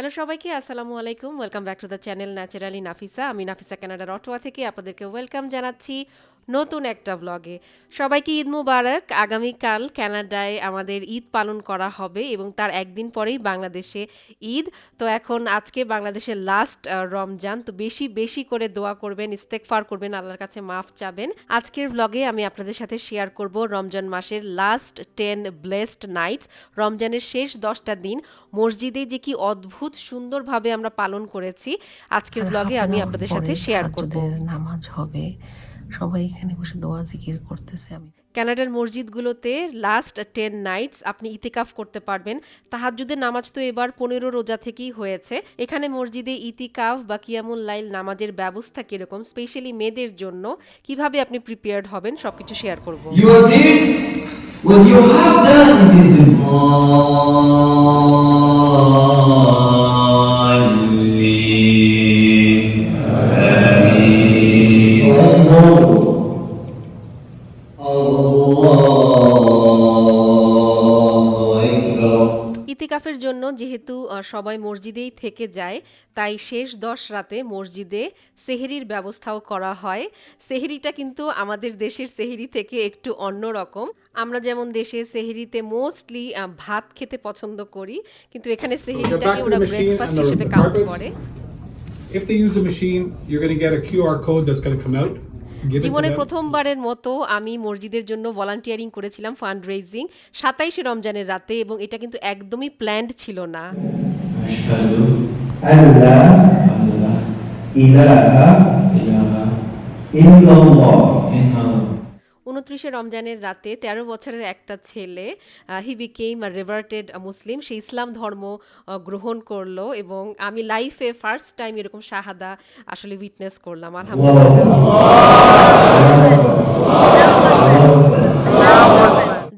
Hello সবাইকে, আসসালামু আলাইকুম। Welcome back to the channel naturally Nafisa. আমি নাফিসা কানাডার অটোয়া থেকে আপনাদেরকে ওয়েলকাম জানাচ্ছি। নতুন একটা ব্লগে সবাইকে ঈদ মুবারক। আগামীকাল কানাডায় আমাদের ঈদ পালন করা হবে এবং তার একদিন পরেই বাংলাদেশে ঈদ। তো এখন আজকে বাংলাদেশের লাস্ট রমজান। তো বেশি বেশি করে দোয়া করবেন ইস্তেকফার করবেন আল্লাহর কাছে মাফ চাবেন। আজকের ব্লগে আমি আপনাদের সাথে শেয়ার করব রমজান মাসের লাস্ট টেন ব্লেসড নাইটস রমজানের শেষ দশটা দিন। মসজিদে যে কি অদ্ভুত সুন্দরভাবে আমরা পালন করেছি। আজকের ব্লগে আমি আপনাদের সাথে শেয়ার করব। নামাজ হবে। সবাই এখানে বসে দোয়া জিকির করতেছে আমি কানাডার মসজিদগুলোতে লাস্ট টেন নাইটস আপনি ইতিকাফ করতে পারবেন। তাহাজ্জুদের নামাজ তো এবার পনেরো রোজা থেকেই হয়েছে। এখানে মসজিদে ইতিকাফ বা কিয়ামুল লাইল নামাজের ব্যবস্থা কীরকম স্পেশালি মেয়েদের জন্য? কীভাবে আপনি প্রিপেয়ার্ড হবেন? সবকিছু শেয়ার করব। Your deeds, what you have done in this সবাই মসজিদেই থেকে যায়। তাই শেষ দশ রাতে মসজিদে সেহেরির ব্যবস্থাও করা হয়। সেহেরিটা কিন্তু আমাদের দেশের সেহেরি থেকে একটু অন্যরকম আমরা যেমন দেশে সেহেরিতে মোস্টলি ভাত খেতে পছন্দ করি কিন্তু এখানে সেহেরিটাকে ওরা ব্রেকফাস্ট হিসেবে কাউন্ট করে। If they use the machine, you're going to get a QR code that's going to come out. জীবনে প্রথমবারের মতো আমি মসজিদের জন্য ভলান্টিয়ারিং করেছিলাম ফান্ড রেজিং সাতাইশে রমজানের রাতে এবং এটা কিন্তু একদমই প্ল্যান্ড ছিল না। ইলাহা ইলাহা ইল্লাল্লাহ। উনত্রিশে রমজানের রাতে তেরো বছরের একটা ছেলে হি বিকেম রিভার্টেড মুসলিম সে ইসলাম ধর্ম গ্রহণ করল এবং আমি লাইফে ফার্স্ট টাইম এরকম শাহাদা আসলে উইটনেস করলাম, আলহামদুলিল্লাহ।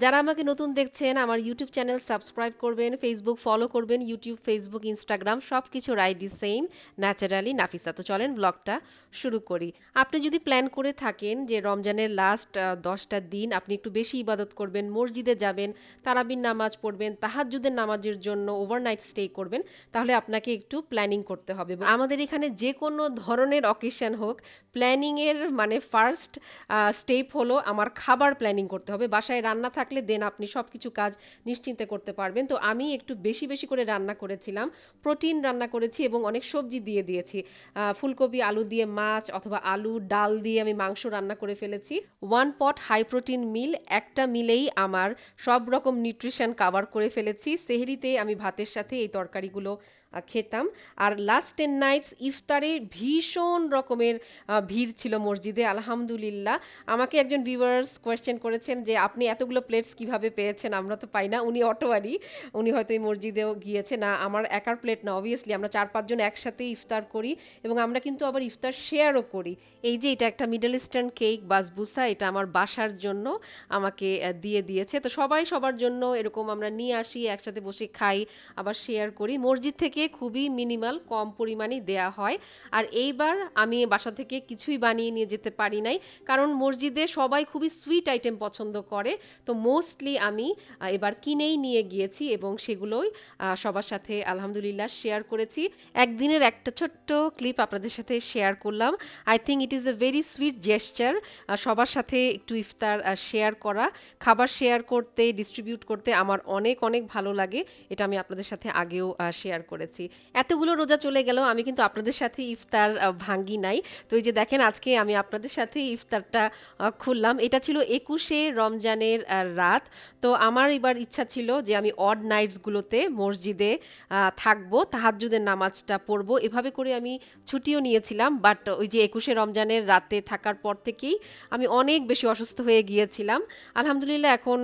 যারা আমাকে নতুন দেখছেন, আমার ইউটিউব চ্যানেল সাবস্ক্রাইব করবেন ফেসবুক ফলো করবেন ইউটিউব ফেসবুক ইনস্টাগ্রাম সব কিছুর আইডি সেম ন্যাচারালি নাফিসা। তো চলেন ব্লগটা শুরু করি। আপনি যদি প্ল্যান করে থাকেন যে রমজানের লাস্ট দশটা দিন আপনি একটু বেশি ইবাদত করবেন, মসজিদে যাবেন, তারাবির নামাজ পড়বেন, তাহাজ্জুদের নামাজের জন্য ওভারনাইট স্টে করবেন, তাহলে আপনাকে একটু প্ল্যানিং করতে হবে। আমাদের এখানে যে কোনো ধরনের অকেশন হোক প্ল্যানিংয়ের মানে ফার্স্ট স্টেপ হলো আমার খাবার প্ল্যানিং করতে হবে। বাসায় রান্না থাকলে দেন আপনি সব কিছু কাজ নিশ্চিন্তে করতে পারবেন। তো আমি একটু বেশি বেশি করে রান্না করেছিলাম। প্রোটিন রান্না করেছি এবং অনেক সবজি দিয়ে দিয়েছি। ফুলকপি, আলু দিয়ে মাছ অথবা আলু, ডাল দিয়ে আমি মাংস রান্না করে ফেলেছি। One pot high protein meal, একটা মিলেই আমার সব রকম নিউট্রিশন কাভার করে ফেলেছি। সেহরিতে আমি ভাতের সাথে এই তরকারিগুলো খেতাম। আর লাস্ট টেন নাইটস ইফতারে ভীষণ রকমের ভিড় ছিল মসজিদে, আলহামদুলিল্লাহ। আমাকে একজন ভিউয়ার্স কোয়েশ্চেন করেছেন যে, আপনি এতগুলো প্লেটস কীভাবে পেয়েছেন? আমরা তো পাই না। উনি অটোয়ারি। উনি হয়তো এই মসজিদেও গিয়েছে। না, আমার একার প্লেট না অবভিয়াসলি আমরা চার পাঁচজন একসাথে ইফতার করি এবং আমরা কিন্তু আবার ইফতার শেয়ারও করি। এই যে, এটা একটা মিডল ইস্টার্ন কেক বাসবুসা এটা আমার বাসার জন্য আমাকে দিয়ে দিয়েছে। তো সবাই সবার জন্য এরকম আমরা নিয়ে আসি, একসাথে বসে খাই, আবার শেয়ার করি। মসজিদ থেকে খুবই মিনিমাল কম পরিমাণে দেয়া হয়। আর এইবার আমি বাসা থেকে কিছুই বানিয়ে নিয়ে যেতে পারি নাই। কারণ মসজিদে সবাই খুবই সুইট আইটেম পছন্দ করে। তো মোস্টলি আমি এবার কিনেই নিয়ে গিয়েছি এবং সেগুলোই সবার সাথে আলহামদুলিল্লাহ শেয়ার করেছি। একদিনের একটা ছোট্ট ক্লিপ আপনাদের সাথে শেয়ার করলাম। I think it is a very sweet gesture সবার সাথে একটু ইফতার শেয়ার করা। খাবার শেয়ার করতে ডিস্ট্রিবিউট করতে আমার অনেক অনেক ভালো লাগে। এটা আমি আপনাদের সাথে আগেও শেয়ার করেছি। এতগুলো রোজা চলে গেল, আমি কিন্তু আপনাদের সাথে ইফতার ভাঙ্গি নাই। তো এই যে দেখেন, আজকে আমি আপনাদের সাথে ইফতারটা খুললাম। এটা ছিল একুশে রমজানের রাত। তো আমার এবার ইচ্ছা ছিল যে আমি অড নাইটসগুলোতে মসজিদে থাকব, তাহাজ্জুদের নামাজটা পড়ব। এভাবে করে আমি ছুটিও নিয়েছিলাম, বাট ওই যে একুশে রমজানের রাতে থাকার পর থেকেই আমি অনেক বেশি অসুস্থ হয়ে গিয়েছিলাম। আলহামদুলিল্লাহ এখন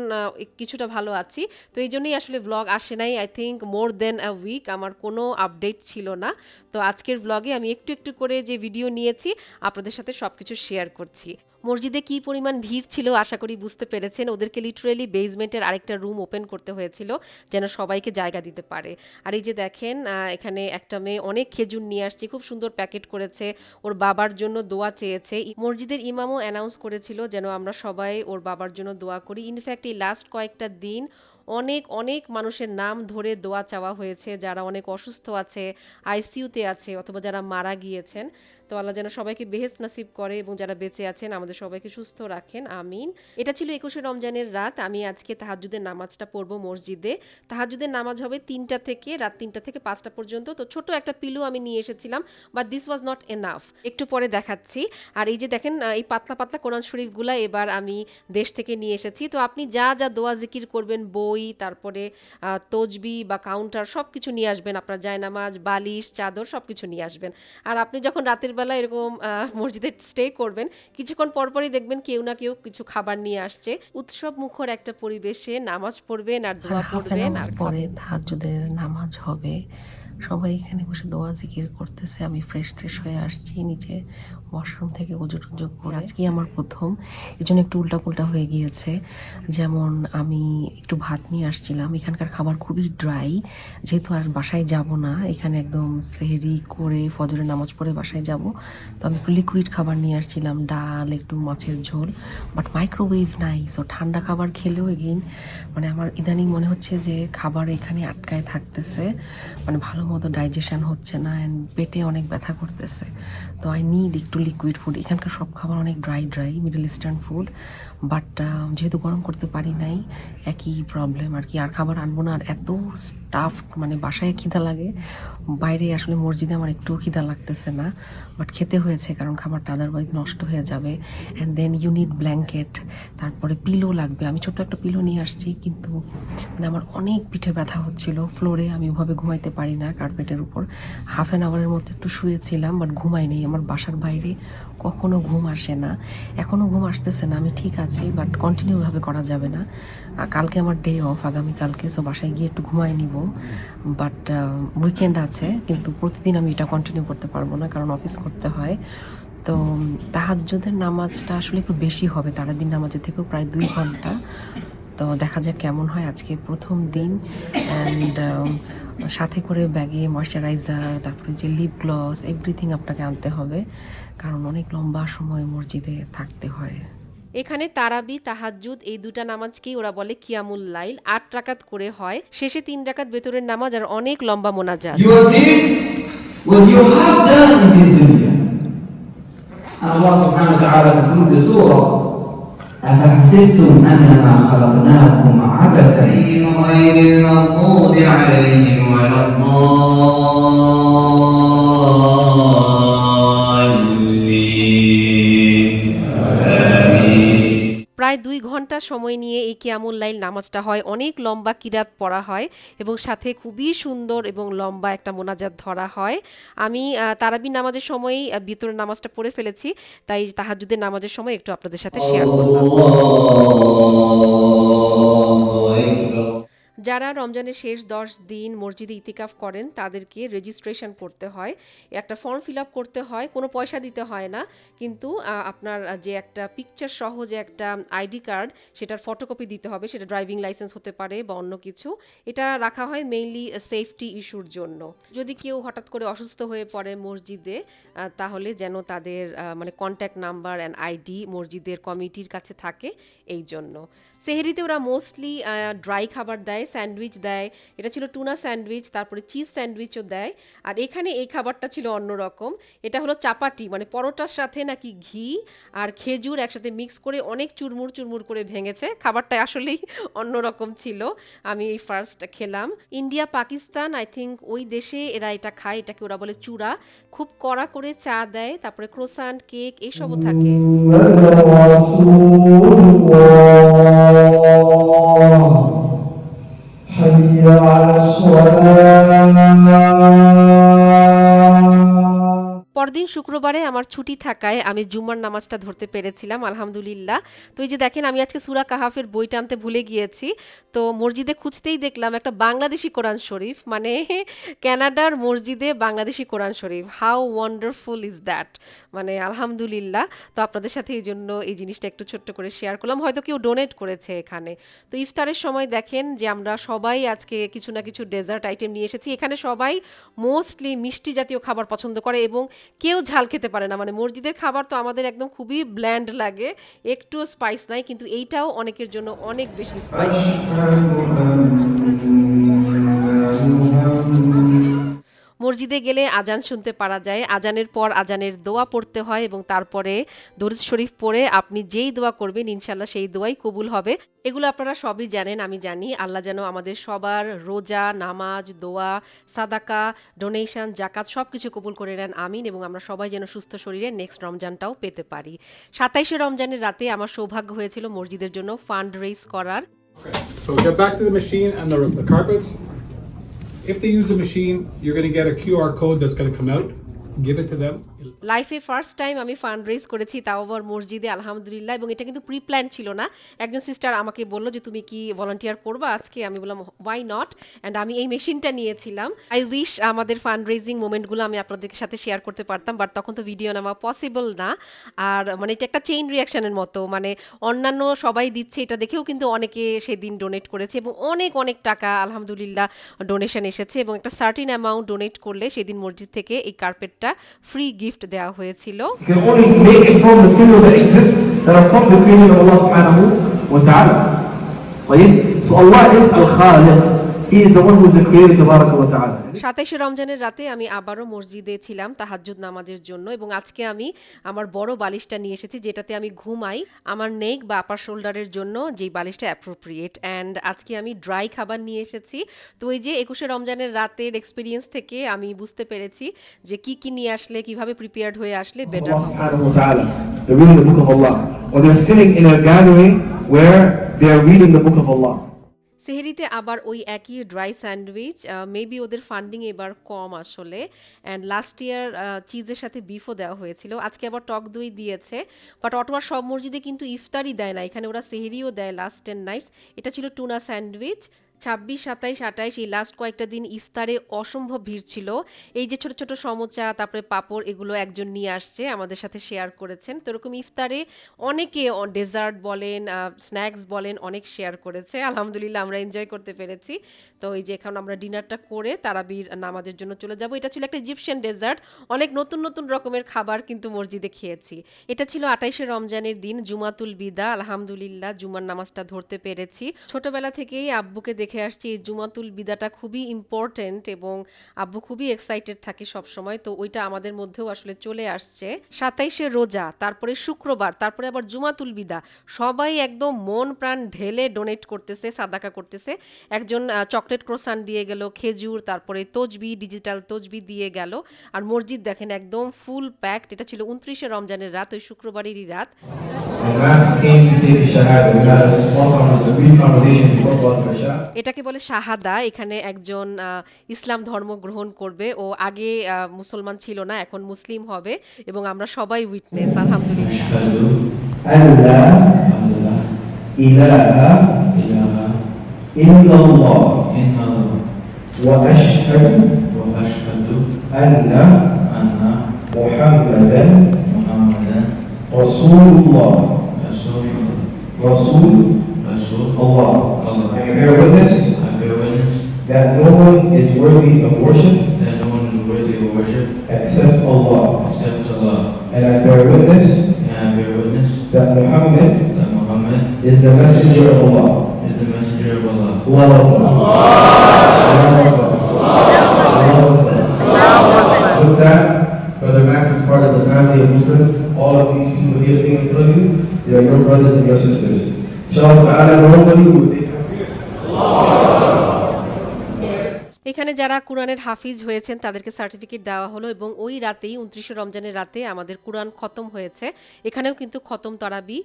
কিছুটা ভালো আছি। তো এই জন্যই আসলে ব্লগ আসে নাই I think more than a week আমার কোনো আপডেট ছিল না। তো আজকের ব্লগে আমি একটু একটু করে যে ভিডিও নিয়েছি, আপনাদের সাথে সব কিছু শেয়ার করছি। মসজিদে কি পরিমাণ ভিড় ছিল আশা করি বুঝতে পেরেছেন। ওদেরকে লিটারেলি বেসমেন্টের আরেকটা রুম ওপেন করতে হয়েছিল, যেন সবাইকে জায়গা দিতে পারে। আর এই যে দেখেন এখানে একটা মেয়ে অনেক খেজুর নিয়ে আসছে, খুব সুন্দর প্যাকেট করেছে, ওর বাবার জন্য দোয়া চেয়েছে। মসজিদের ইমামও অ্যানাউন্স করেছিল যেন আমরা সবাই ওর বাবার জন্য দোয়া করি। ইনফ্যাক্ট এই লাস্ট কয়েকটা দিন অনেক অনেক মানুষের নাম ধরে দোয়া চাওয়া হয়েছে, যারা অনেক অসুস্থ আছে আইসিইউতে আছে, অথবা যারা মারা গিয়েছেন। তো আল্লাহ যেন সবাইকে বেহেস নাসিব করে এবং যারা বেঁচে আছেন, আমাদের সবাইকে সুস্থ রাখেন। আমিন। এটা ছিল একুশে রমজানের রাত। আমি আজকে তাহাজুদের নামাজটা পড়ব মসজিদে। তাহাজুদের নামাজ হবে তিনটা থেকে, রাত তিনটা থেকে পাঁচটা পর্যন্ত। তো ছোট একটা পিলু আমি নিয়ে এসেছিলাম but this was not enough একটু পরে দেখাচ্ছি। আর এই যে দেখেন এই পাতলা পাতলা কোরআন শরীফগুলা এবার আমি দেশ থেকে নিয়ে এসেছি। তো আপনি যা যা দোয়া, জিকির করবেন, বই, তারপরে তজবি বা কাউন্টার সব কিছু নিয়ে আসবেন। আপনার জায়নামাজ, বালিশ, চাদর সব কিছু নিয়ে আসবেন। আর আপনি যখন রাতের বেলা এরকম মসজিদে স্টে করবেন কিছুক্ষণ পরপরই দেখবেন কেউ না কেউ কিছু খাবার নিয়ে আসছে। উৎসব মুখর একটা পরিবেশে নামাজ পড়বেন আর দোয়া পড়বেন আর পরে তাহাজ্জুদের নামাজ হবে। সবাই এখানে বসে দোয়া জিকির করতেছে। আমি ফ্রেশ ট্রেশ হয়ে আসছি। নিচে ওয়াশরুম থেকে উজু টুজু করে আজকে আমার প্রথম। এই জন্য একটু উল্টা পুল্টা হয়ে গিয়েছে। যেমন আমি একটু ভাত নিয়ে আসছিলাম। এখানকার খাবার খুবই ড্রাই যেহেতু আর বাসায় যাব না এখানে একদম সেহরি করে ফজরের নামাজ পড়ে বাসায় যাব। তো আমি একটু লিকুইড খাবার নিয়ে আসছিলাম ডাল একটু মাছের ঝোল। বাট মাইক্রোওয়েভ নাই সো ঠান্ডা খাবার খেলেও এগেইন মানে আমার ইদানিং মনে হচ্ছে যে খাবার এখানে আটকায় থাকতেছে। মানে ভালো মতো ডাইজেশন হচ্ছে না অ্যান্ড পেটে অনেক ব্যথা করতেছে। তো আই নিড একটু লিকুইড ফুড এখানকার সব খাবার অনেক dry dry Middle Eastern food but যেহেতু গরম করতে পারি নাই, একই প্রবলেম আর কি। আর খাবার আনব না, আর এত স্টাফ মানে বাসায় খিদা লাগে। বাইরে আসলে মসজিদে আমার একটুও খিদা লাগতেছে না। বাট খেতে হয়েছে, কারণ খাবারটা আদারওয়াইজ নষ্ট হয়ে যাবে। And then you need blanket তারপরে পিলো লাগবে। আমি ছোট্ট একটা পিলো নিয়ে আসছি, কিন্তু মানে আমার অনেক পিঠে ব্যথা হচ্ছিল। ফ্লোরে আমি ওভাবে ঘুমাইতে পারি না কার্পেটের উপর। হাফ অ্যান আওয়ারের মতো একটু শুয়েছিলাম বাট ঘুমাই নেই আমার বাসার বাইরে কখনো ঘুম আসে না। এখনও ঘুম আসতেছে না, আমি ঠিক আছি বাট কন্টিনিউভাবে করা যাবে না। কালকে আমার ডে অফ আগামীকালকে সো বাসায় গিয়ে একটু ঘুমাই নিব। বাট উইকেন্ড আছে, কিন্তু প্রতিদিন আমি এটা কন্টিনিউ করতে পারব না, কারণ অফিস করতে হয়। তো তাহাজ্জুদের নামাজটা আসলে একটু বেশি হবে, তারাবির নামাজের থেকেও প্রায় দুই ঘণ্টা। তো দেখা যাক কেমন হয় আজকে প্রথম দিন অ্যান্ড সাথে করে ব্যাগে ময়শ্চারাইজার তারপরে যে লিপ গ্লস এভরিথিং আপনাকে আনতে হবে। কারণ অনেক লম্বা সময় মসজিদে থাকতে হয়। এখানে তারাবি তাহাজ্জুদ এই দুটা নামাজকেই ওরা বলে কিয়ামুল লাইল। আট রাকাত করে হয়। শেষে তিন রাকাত ভেতরের নামাজ আর অনেক লম্বা মোনাজাত। Allah subhanahu wa ta'ala conclude the surah. أفحسبتم أنما خلقناكم عبثا غير المغضوب عليهم ولا الضالين. কিছুটা সময় নিয়ে এই কিয়ামুল লাইল নামাজটা হয়। অনেক লম্বা কিরাত পড়া হয় এবং সাথে খুবই সুন্দর এবং লম্বা একটা মোনাজাত ধরা হয়। আমি তারাবি নামাজের সময়ই বিতর নামাজটা পড়ে ফেলেছি, তাই তাহাজুদের নামাজের সময় একটু আপনাদের সাথে শেয়ার করলাম। যারা রমজানের শেষ দশ দিন মসজিদে ইতিকাফ করেন, তাদেরকে রেজিস্ট্রেশন করতে হয়। একটা ফর্ম ফিল আপ করতে হয়, কোনো পয়সা দিতে হয় না। কিন্তু আপনার যে একটা পিকচার সহ যে একটা আইডি কার্ড সেটার ফটোকপি দিতে হবে। সেটা ড্রাইভিং লাইসেন্স হতে পারে বা অন্য কিছু। এটা রাখা হয় মেইনলি সেফটি ইস্যুর জন্য। যদি কেউ হঠাৎ করে অসুস্থ হয়ে পড়ে মসজিদে তাহলে যেন তাদের মানে কন্ট্যাক্ট নাম্বার অ্যান্ড আইডি মসজিদের কমিটির কাছে থাকে, এই জন্য। সেহেরিতে ওরা মোস্টলি ড্রাই খাবার দেয় স্যান্ডউইচ দেয়। এটা ছিল টুনা স্যান্ডউইচ তারপরে চিজ স্যান্ডউইচও দেয়। আর এখানে এই খাবারটা ছিল অন্যরকম এটা হলো চাপাটি মানে পরোটার সাথে নাকি ঘি আর খেজুর একসাথে মিক্স করে অনেক চুরমুর চুরমুর করে ভেঙেছে। খাবারটা আসলেই অন্যরকম ছিল। আমি এই ফার্স্ট খেলাম। ইন্ডিয়া পাকিস্তান আই থিঙ্ক ওই দেশে এরা এটা খায়, এটাকে ওরা বলে চূড়া। খুব কড়া করে চা দেয়, তারপরে ক্রোসান কেক এসবও থাকে। mmm, الله حي على الصلاة শুক্রবারে আমার ছুটি থাকায় আমি জুম্মার নামাজটা ধরতে পেরেছিলাম, আলহামদুলিল্লাহ। তো এই যে দেখেন, আমি আজকে সুরা কাহাফের বই টানতে ভুলে গিয়েছি। তো মসজিদে খুঁজতেই দেখলাম একটা বাংলাদেশি কোরআন শরীফ মানে ক্যানাডার মসজিদে বাংলাদেশি কোরআন শরীফ। হাউ ওয়ান্ডারফুল ইজ দ্যাট মানে আলহামদুলিল্লাহ। তো আপনাদের সাথে এই জন্য এই জিনিসটা একটু ছোট্ট করে শেয়ার করলাম। হয়তো কেউ ডোনেট করেছে এখানে। তো ইফতারের সময় দেখেন যে আমরা সবাই আজকে কিছু না কিছু ডেজার্ট আইটেম নিয়ে এসেছি। এখানে সবাই মোস্টলি মিষ্টি জাতীয় খাবার পছন্দ করে এবং কেউ ঝাল খেতে পারে না। মানে মসজিদের খাবার তো আমাদের একদম খুবই ব্ল্যান্ড লাগে। একটু স্পাইস নাই, কিন্তু এইটাও অনেকের জন্য অনেক বেশি স্পাইস মসজিদে গেলে আজান শুনতে পারা যায়। আজানের পর আজানের দোয়া পড়তে হয় এবং তারপরে দরুদ শরীফ পড়ে আপনি যেই দোয়া করবেন ইনশাল্লাহ সেই দোয়াই কবুল হবে। এগুলো আপনারা সবই জানেন আমি জানি। আল্লাহ যেন আমাদের সবার রোজা নামাজ দোয়া সাদাকা ডোনেশন জাকাত সব কিছু কবুল করে নেন আমিন এবং আমরা সবাই যেন সুস্থ শরীরে নেক্সট রমজানটাও পেতে পারি। সাতাইশে রমজানের রাতে আমার সৌভাগ্য হয়েছিল মসজিদের জন্য ফান্ড রেইজ করার। So get back to the machine and the, the carpets. If they use the machine, you're going to get a QR code that's going to come out. Give it to them. লাইফে first time আমি fund raise করেছি তাও আবার মসজিদে, আলহামদুলিল্লাহ, এবং এটা কিন্তু প্রি প্ল্যান ছিল না। একজন সিস্টার আমাকে বলল যে, তুমি কি ভলান্টিয়ার করবা আজকে? আমি বললাম ওয়াই নট অ্যান্ড আমি এই মেশিনটা নিয়েছিলাম। আই উইশ আমাদের ফান্ড রেজিং মোমেন্টগুলো আমি আপনাদের সাথে শেয়ার করতে পারতাম বাট তখন তো ভিডিও নেওয়া পসিবল না। আর মানে এটা একটা চেইন রিয়াকশনের মতো মানে অন্যান্য সবাই দিচ্ছে এটা দেখেও কিন্তু অনেকে সেদিন ডোনেট করেছে, এবং অনেক অনেক টাকা, আলহামদুলিল্লাহ ডোনেশন এসেছে, এবং একটা সার্টিন অ্যামাউন্ট ডোনেট করলে সেদিন মসজিদ থেকে এই কার্পেটটা ফ্রি গিফট দেওয়া হয়েছিল You can only make it from materials that exist that are from the creation of Allah subhanahu wa ta'ala. طيب? So Allah is Al-Khaliq. সাতাইশে রমজানের রাতে আমি আবারও মসজিদে ছিলাম তাহাজ্জুদ নামাজের জন্য এবং আজকে আমি আমার বড় বালিশটা নিয়ে এসেছি যেটাতে আমি ঘুমাই আমার নেক বা আপার শোল্ডারের জন্য যেই বালিশটা অ্যাপ্রোপ্রিয়েট অ্যান্ড আজকে আমি ড্রাই খাবার নিয়ে এসেছি তো এই যে একুশে রমজানের রাতের এক্সপিরিয়েন্স থেকে আমি বুঝতে পেরেছি যে কি কি নিয়ে আসলে কীভাবে প্রিপেয়ার্ড হয়ে আসলে better Allah subhanahu wa ta'ala. They're reading the book of Allah. Or they're sitting in a gathering where they're reading the book of Allah. সেহেরিতে আবার ওই একই ড্রাই স্যান্ডউইচ মেবি ওদের ফান্ডিং এবার কম আসলে। অ্যান্ড লাস্ট ইয়ার চিজের সাথে বিফও দেওয়া হয়েছিল। আজকে আবার টক দই দিয়েছে। বাট অটোয়ার সব মসজিদে কিন্তু ইফতারই দেয় না। এখানে ওরা সেহেরিও দেয় লাস্ট টেন নাইটস এটা ছিল টুনা স্যান্ডউইচ ছাব্বিশ, সাতাইশ, আঠাইশ এই লাস্ট কয়েকটা দিন ইফতারে অসম্ভব ভিড় ছিল। এই যে ছোট ছোট সমোচা, তারপরে পাপড়, এগুলো একজন নিয়ে আসছে, আমাদের সাথে শেয়ার করেছেন। তো এরকম ইফতারে অনেকে ডেজার্ট বলেন স্ন্যাক্স বলেন, অনেক শেয়ার করেছে। আলহামদুলিল্লাহ, আমরা এনজয় করতে পেরেছি। তো এই যে এখন আমরা ডিনারটা করে তারাবির নামাজের জন্য চলে যাব। এটা ছিল একটা ইজিপশিয়ান ডেজার্ট অনেক নতুন নতুন রকমের খাবার কিন্তু মসজিদে খেয়েছি। এটা ছিল আঠাইশে রমজানের দিন, জুমাতুল বিদা। আলহামদুলিল্লাহ, জুমার নামাজটা ধরতে পেরেছি। ছোটবেলা থেকেই আব্বুকে দেখে আসছি এই জুমাতুল বিদাটা খুবই ইম্পর্টেন্ট এবং আব্বু খুবই এক্সাইটেড থাকে সব সময় তো ওইটা আমাদের মধ্যেও আসলে চলে আসছে। সাতাইশে রোজা, তারপরে শুক্রবার, তারপরে আবার জুমাতুল বিদা। সবাই একদম মন প্রাণ ঢেলে ডোনেট করতেছে, সাদাকা করতেছে। একজন চকলেট ক্রোসান দিয়ে গেল, খেজুর, তারপরে তজবি ডিজিটাল তজবি দিয়ে গেল। আর মসজিদ দেখেন একদম ফুল প্যাকড এটা ছিল উনত্রিশে রমজানের রাত, ওই শুক্রবারেরই রাত। এটাকে বলে শাহাদা এখানে একজন আহ, ইসলাম ধর্ম গ্রহণ করবে ও আগে আহ, মুসলমান ছিল না এখন মুসলিম হবে এবং আমরা সবাই উইটনেস আলহামদুলিল্লাহ Rasul, Rasul Allah. Allah. I bear witness I bear witness that no one is worthy of worship that no one is worthy of worship except Allah. except Allah. And I bear witness And I bear witness that Muhammad that Muhammad is the messenger of Allah. is the messenger of Allah. Allah. Akbar. With that, Brother Max is part of the family of Muslims. All of these people here sitting in front of you, they are your brothers and your sisters. para যারা কোরআনের হাফিজ হয়েছেন, তাদেরকে certificate দেওয়া হলো এবং ওই রাতেই, উনত্রিশে রমজানের রাতে আমাদের কোরআন খতম হয়েছে। এখানেও কিন্তু খতম তারাবি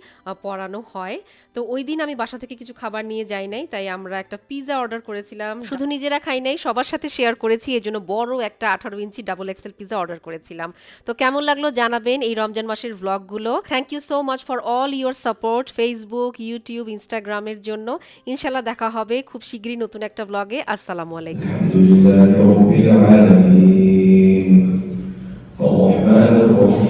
পড়ানো হয়। তো ওই দিন আমি বাসা থেকে কিছু খাবার নিয়ে যাই নাই, তাই আমরা একটা পিৎজা অর্ডার করেছিলাম। শুধু নিজেরা খাই নাই, সবার সাথে শেয়ার করেছি এই জন্য বড় একটা আঠারো inch double XL pizza order করেছিলাম। তো কেমন লাগল জানাবেন এই রমজান মাসের ব্লগগুলো thank you so much for all your support Facebook YouTube ইনস্টাগ্রামের জন্য। ইনশাল্লাহ দেখা হবে খুব শীঘ্রই নতুন একটা ব্লগে আসসালামু আলাইকুম। لله رب العالمين. الرحمن الرحيم.